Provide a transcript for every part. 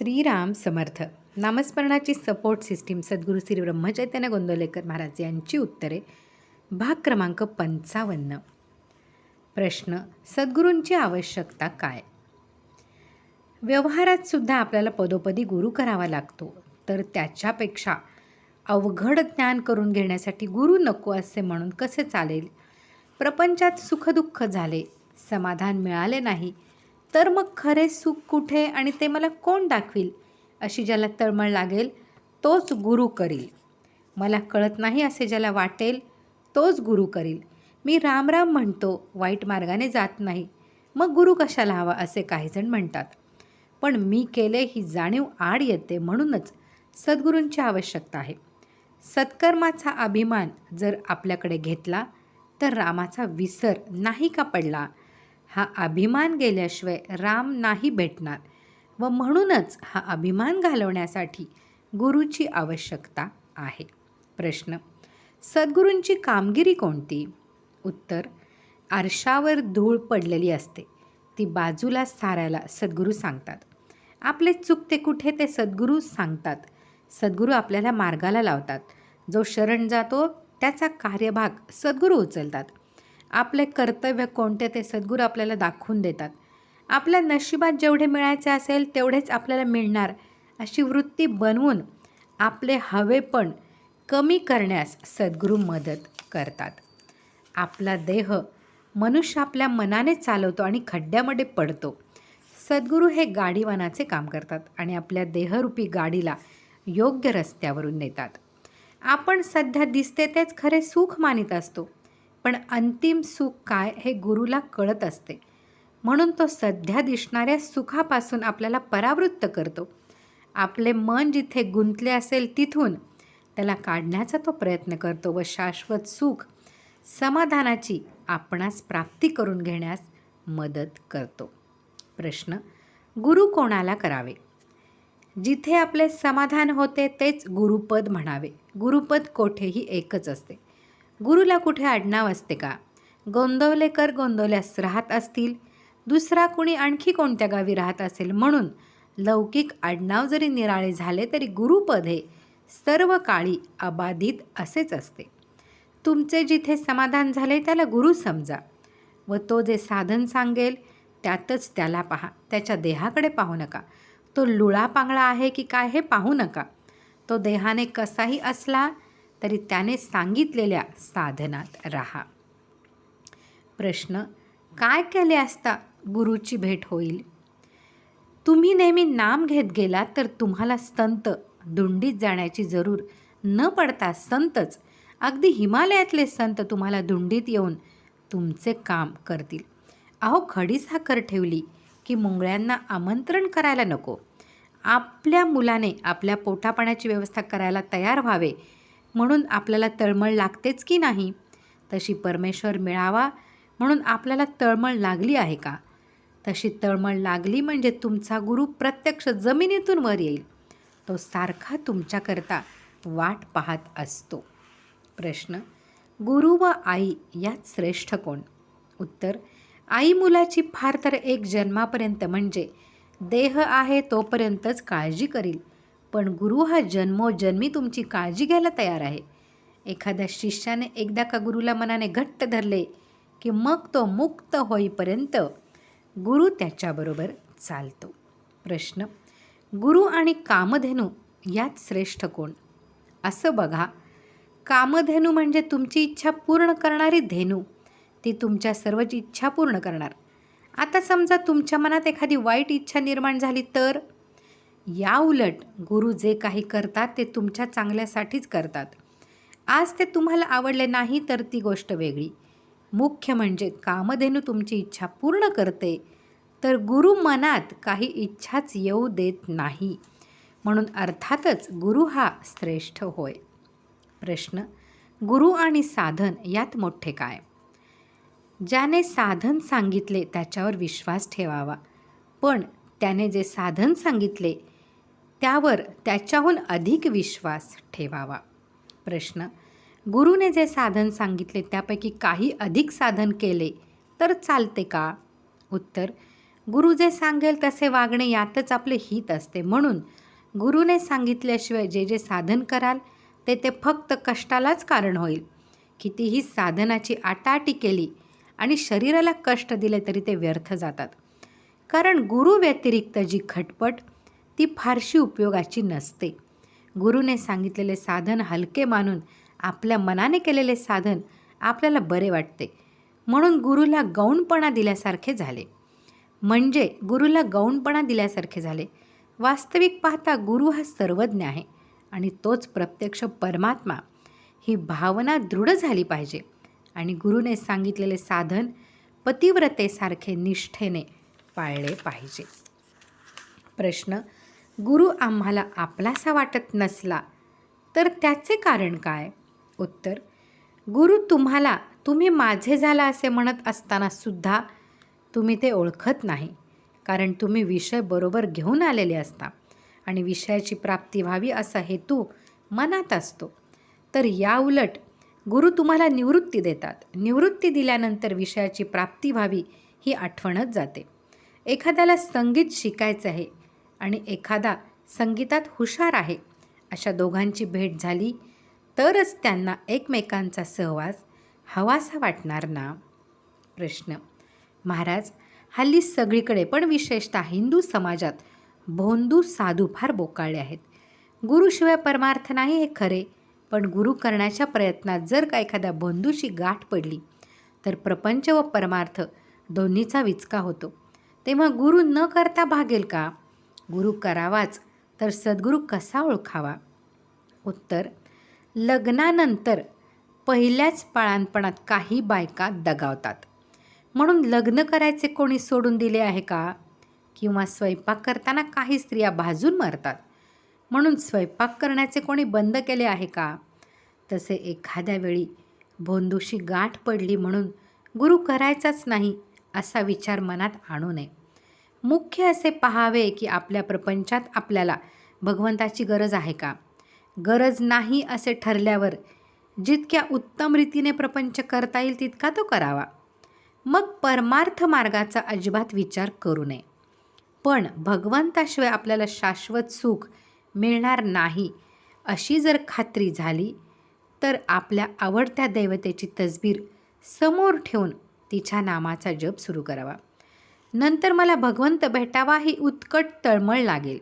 श्रीराम समर्थ. नामस्मरणाची support system सद्गुरू श्री ब्रह्मचैतन्य गोंदवलेकर महाराज यांची उत्तरे. भाग क्रमांक पंचावन्न. प्रश्न सद्गुरूंची आवश्यकता काय? व्यवहारात सुद्धा आपल्याला पदोपदी गुरु करावा लागतो. तर त्याच्यापेक्षा अवघड ज्ञान करून घेण्यासाठी गुरु नको असे म्हणून कसे चालेल? प्रपंचात सुखदुःख झाले समाधान मिळाले नाही तर मग खरे सुख कुठे आणि ते मला कोण दाखवील अशी ज्याला तळमळ लागेल तोच गुरु करील. मला कळत नाही असे ज्याला वाटेल तोच गुरु करील. मी राम राम म्हणतो वाईट मार्गाने जात नाही. मग गुरु कशाला हवा असे काहीजण म्हणतात. पण मी केले ही जाणीव आड येते म्हणूनच सद्गुरूंची आवश्यकता आहे. सत्कर्माचा अभिमान जर आपल्याकडे घेतला तर रामाचा विसर नाही का पडला? हा अभिमान गेल्याशिवाय राम नाही भेटणार व म्हणूनच हा अभिमान घालवण्यासाठी गुरुची आवश्यकता आहे. प्रश्न सद्गुरूंची कामगिरी कोणती? उत्तर आरशावर धूळ पडलेली असते. ती बाजूला सारायला सद्गुरू सांगतात. आपले चुकते कुठे ते सद्गुरू सांगतात. सद्गुरू आपल्याला मार्गाला लावतात. जो शरण जातो त्याचा कार्यभाग सद्गुरू उचलतात. आपले कर्तव्य कोणते ते सद्गुरू आपल्याला दाखवून देतात. आपल्या नशिबात जेवढे मिळायचे असेल तेवढेच आपल्याला मिळणार. अशी वृत्ती बनवून आपले हवेपण कमी करण्यास सद्गुरू मदत करतात. आपला देह मनुष्य आपल्या मनाने चालवतो आणि खड्ड्यामध्ये पडतो. सद्गुरू हे गाडीवानाचे काम करतात आणि आपल्या देहरूपी गाडीला योग्य रस्त्यावरून नेतात. आपण सध्या दिसते तेच खरे सुख मानित असतो. पण अंतिम सुख काय हे गुरुला कळत असते. म्हणून तो सध्या दिसणाऱ्या सुखापासून आपल्याला परावृत्त करतो. आपले मन जिथे गुंतले असेल तिथून त्याला काढण्याचा तो प्रयत्न करतो व शाश्वत सुख समाधानाची आपणास प्राप्ती करून घेण्यास मदत करतो. प्रश्न गुरु कोणाला करावे? जिथे आपले समाधान होते तेच गुरुपद म्हणावे. गुरुपद कोठेही एकच असते. गुरुला कुठे आडनाव असते का? गोंदवलेकर गोंदवल्यास राहत असतील. दुसरा कुणी आणखी कोणत्या गावी राहत असेल? म्हणून लौकिक आडनाव जरी निराळे झाले तरी गुरुपद हे सर्व काळी अबाधित असेच असते. तुमचे जिथे समाधान झाले त्याला गुरु समजा व तो जे साधन सांगेल त्यातच त्याला पहा. त्याच्या देहाकडे पाहू नका. तो लुळा पांगळा आहे की काय हे पाहू नका. तो देहाने कसाही असला तरी त्याने सांगितलेल्या साधनात राहा. प्रश्न काय केले असता गुरुची भेट होईल? तुम्ही नेहमी नाम घेत गेलात तर तुम्हाला संत दुंडीत जाण्याची जरूर न पडता संतच अगदी हिमालयातले संत तुम्हाला धुंडीत येऊन तुमचे काम करतील. अहो खडी साखर ठेवली की मुंगळ्यांना आमंत्रण करायला नको. आपल्या मुलाने आपल्या पोटापाण्याची व्यवस्था करायला तयार व्हावे म्हणून आपल्याला तळमळ लागतेच की नाही? तशी परमेश्वर मिळावा म्हणून आपल्याला तळमळ लागली आहे का? तशी तळमळ लागली म्हणजे तुमचा गुरु प्रत्यक्ष जमिनीतून वर येईल. तो सारखा तुमच्याकरता वाट पाहत असतो. प्रश्न गुरु व आई यात श्रेष्ठ कोण? उत्तर आई मुलाची फार तर एक जन्मापर्यंत म्हणजे देह आहे तोपर्यंतच काळजी करील. पण गुरु हा जन्मोजन्मी तुमची काळजी घ्यायला तयार आहे. एखाद्या शिष्याने एकदा का गुरुला मनाने घट्ट धरले की मग तो मुक्त होईपर्यंत गुरु त्याच्याबरोबर चालतो. प्रश्न गुरु आणि कामधेनू यात श्रेष्ठ कोण? असं बघा कामधेनू म्हणजे तुमची इच्छा पूर्ण करणारी धेनू. ती तुमच्या सर्वच इच्छा पूर्ण करणार. आता समजा तुमच्या मनात एखादी वाईट इच्छा निर्माण झाली तर? या उलट गुरु जे काही करतात ते तुमच्या चांगल्यासाठीच करतात. आज ते तुम्हाला आवडले नाही तर ती गोष्ट वेगळी. मुख्य म्हणजे कामधेनू तुमची इच्छा पूर्ण करते तर गुरु मनात काही इच्छाच येऊ देत नाही. म्हणून अर्थातच गुरु हा श्रेष्ठ होय. प्रश्न गुरु आणि साधन यात मोठे काय? ज्याने साधन सांगितले त्याच्यावर विश्वास ठेवावा. पण त्याने जे साधन सांगितले त्यावर त्याच्याहून अधिक विश्वास ठेवावा. प्रश्न गुरुने जे साधन सांगितले त्यापैकी काही अधिक साधन केले तर चालते का? उत्तर गुरु जे सांगेल तसे वागणे यातच आपले हित असते. म्हणून गुरुने सांगितल्याशिवाय जे जे साधन कराल ते ते फक्त कष्टालाच कारण होईल. कितीही साधनाची आटाटी केली आणि शरीराला कष्ट दिले तरी ते व्यर्थ जातात. कारण गुरु व्यतिरिक्त जी खटपट ती फारशी उपयोगाची नसते. गुरुने सांगितलेले साधन हलके मानून आपल्या मनाने केलेले साधन आपल्याला बरे वाटते. म्हणून गुरुला गौणपणा दिल्यासारखे झाले. म्हणजे गुरुला गौणपणा दिल्यासारखे झाले. वास्तविक पाहता गुरु हा सर्वज्ञ आहे आणि तोच प्रत्यक्ष परमात्मा. ही भावना दृढ झाली पाहिजे आणि गुरुने सांगितलेले साधन पतिव्रतेसारखे निष्ठेने पाळले पाहिजे. प्रश्न गुरु आम्हाला आपलासा वाटत नसला तर त्याचे कारण काय? उत्तर गुरु तुम्हाला तुम्ही माझे झाला असे म्हणत असताना सुद्धा तुम्ही ते ओळखत नाही कारण तुम्ही विषय बरोबर घेऊन आलेले असता आणि विषयाची प्राप्ती व्हावी असा हेतू मनात असतो. तर या उलट गुरु तुम्हाला निवृत्ती देतात. निवृत्ती दिल्यानंतर विषयाची प्राप्ती व्हावी ही आठवणच जाते. एखाद्याला संगीत शिकायचं आहे आणि एखादा संगीतात हुशार आहे अशा दोघांची भेट झाली तरच त्यांना एकमेकांचा सहवास हवासा वाटणार ना? प्रश्न. महाराज हल्ली सगळीकडे पण विशेषतः हिंदू समाजात भोंदू साधू फार बोकाळले आहेत. गुरुशिवाय परमार्थ नाही हे खरे पण गुरु करण्याच्या प्रयत्नात जर का एखाद्या बंधूशी गाठ पडली तर प्रपंच व परमार्थ दोन्हीचा विचका होतो. तेव्हा गुरु न करता भागेल का? गुरु करावाच तर सद्गुरू कसा ओळखावा? उत्तर लग्नानंतर पहिल्याच बाळांपणात काही बायका दगावतात. म्हणून लग्न करायचे कोणी सोडून दिले आहे का? किंवा स्वयंपाक करताना काही स्त्रिया भाजून मरतात? म्हणून स्वयंपाक करण्याचे कोणी बंद केले आहे का? तसे एखाद्या वेळी भोंदूशी गाठ पडली म्हणून गुरु करायचाच नाही असा विचार मनात आणू नये. मुख्य असे पहावे की आपल्या प्रपंचात आपल्याला भगवंताची गरज आहे का? गरज नाही असे ठरल्यावर जितक्या उत्तम रीतीने प्रपंच करता येईल तितका तो करावा. मग परमार्थ मार्गाचा अजिबात विचार करू नये. पण भगवंताशिवाय आपल्याला शाश्वत सुख मिळणार नाही अशी जर खात्री झाली तर आपल्या आवडत्या दैवतेची तसबीर समोर ठेवून तिच्या नामाचा जप सुरू करावा. नंतर मला भगवंत भेटावा ही उत्कट तळमळ लागेल.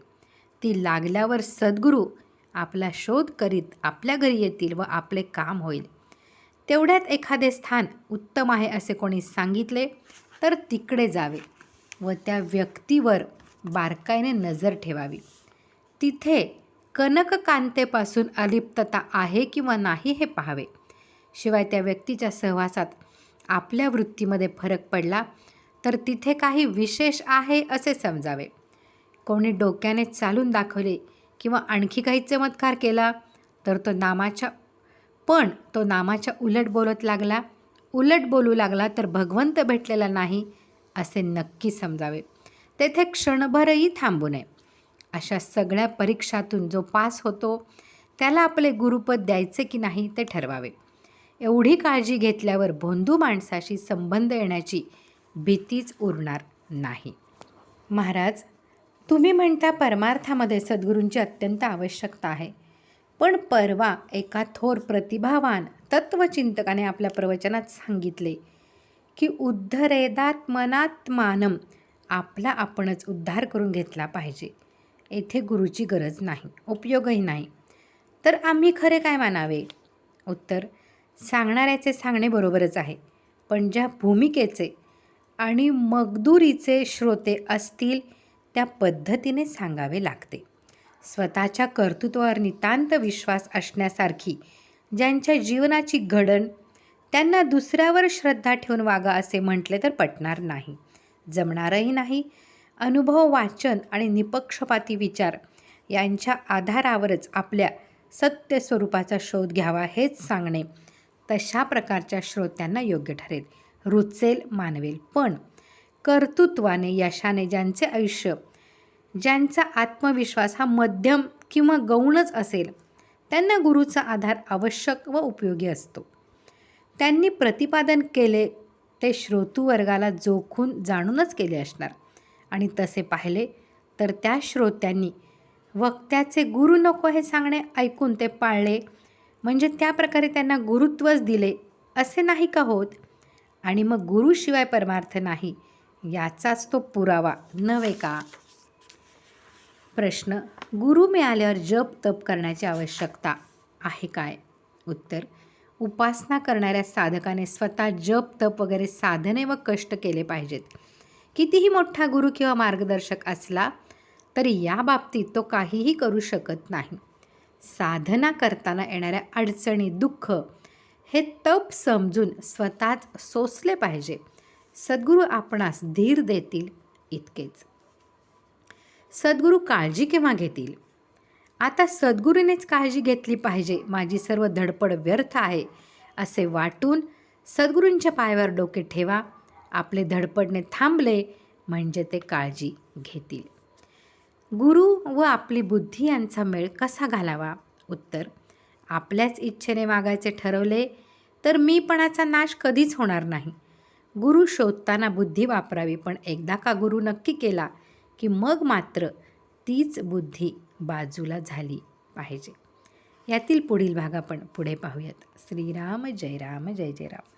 ती लागल्यावर सद्गुरू आपला शोध करीत आपल्या घरी येतील व आपले काम होईल. तेवढ्यात एखादे स्थान उत्तम आहे असे कोणी सांगितले तर तिकडे जावे व त्या व्यक्तीवर बारकाईने नजर ठेवावी. तिथे कनककांतेपासून अलिप्तता आहे किंवा नाही हे पाहावे. शिवाय त्या व्यक्तीच्या सहवासात आपल्या वृत्तीमध्ये फरक पडला तर तिथे काही विशेष आहे असे समजावे. कोणी डोक्याने चालून दाखवले किंवा आणखी काही चमत्कार केला तर तो नामाच्या पण तो नामाच्या उलट बोलत लागला. उलट बोलू लागला तर भगवंत भेटलेला नाही असे नक्की समजावे. तेथे क्षणभरही थांबू नये. अशा सगळ्या परीक्षातून जो पास होतो त्याला आपले गुरुपद द्यायचे की नाही ते ठरवावे. एवढी काळजी घेतल्यावर भोंदू माणसाशी संबंध येण्याची भीतीच उरणार नाही. महाराज तुम्ही म्हणता परमार्थामध्ये सद्गुरूंची अत्यंत आवश्यकता आहे. पण परवा एका थोर प्रतिभावान तत्वचिंतकाने आपल्या प्रवचनात सांगितले की उद्धरेदात मनात मानम आपला आपणच उद्धार करून घेतला पाहिजे. येथे गुरुची गरज नाही उपयोगही नाही. तर आम्ही खरे काय मानावे? उत्तर सांगणाऱ्याचे सांगणे बरोबरच आहे. पण ज्या भूमिकेचे आणि मगदुरीचे श्रोते असतील त्या पद्धतीने सांगावे लागते. स्वतःच्या कर्तृत्वावर नितांत विश्वास असण्यासारखी ज्यांच्या जीवनाची घडण त्यांना दुसऱ्यावर श्रद्धा ठेवून वागा असे म्हटले तर पटणार नाही. जमणारही नाही. अनुभव वाचन आणि निपक्षपाती विचार यांच्या आधारावरच आपल्या सत्य स्वरूपाचा शोध घ्यावा हेच सांगणे तशा प्रकारच्या श्रोत्यांना योग्य ठरेल. रुचेल मानवेल. पण कर्तृत्वाने यशाने ज्यांचे आयुष्य ज्यांचा आत्मविश्वास हा मध्यम किंवा गौणच असेल त्यांना गुरुचा आधार आवश्यक व उपयोगी असतो. त्यांनी प्रतिपादन केले ते श्रोतूवर्गाला जोखून जाणूनच केले असणार. आणि तसे पाहिले तर त्या श्रोत्यांनी वक्त्याचे गुरु नको हे सांगणे ऐकून ते पाळले. म्हणजे त्या प्रकारे त्यांना गुरुत्वच दिले असे नाही का होत? आणि मग गुरुशिवाय परमार्थ नाही याचाच तो पुरावा. नव्हे का? प्रश्न गुरु मिळाल्यावर जप तप करण्याची आवश्यकता आहे काय? उत्तर उपासना करणाऱ्या साधकाने स्वतः जप तप वगैरे साधने व कष्ट केले पाहिजेत. कितीही मोठा गुरु किंवा मार्गदर्शक असला तरी या बाबतीत तो काहीही करू शकत नाही. साधना करताना येणाऱ्या अडचणी दुःख हे तप समजून स्वतःच सोसले पाहिजे. सद्गुरू आपणास धीर देतील इतकेच. सद्गुरू काळजी केव्हा घेतील? आता सद्गुरूनेच काळजी घेतली पाहिजे. माझी सर्व धडपड व्यर्थ आहे असे वाटून सद्गुरूंच्या पायावर डोके ठेवा. आपले धडपडणे थांबले म्हणजे ते काळजी घेतील. गुरु व आपली बुद्धी यांचा मेळ कसा घालावा? उत्तर आपल्याच इच्छेने वागायचे ठरवले तर मीपणाचा नाश कधीच होणार नाही. गुरु शोधताना बुद्धी वापरावी पण एकदा का गुरु नक्की केला की मग मात्र तीच बुद्धी बाजूला झाली पाहिजे. यातील पुढील भाग आपण पुढे पाहूयात. श्रीराम जय राम जय जय राम.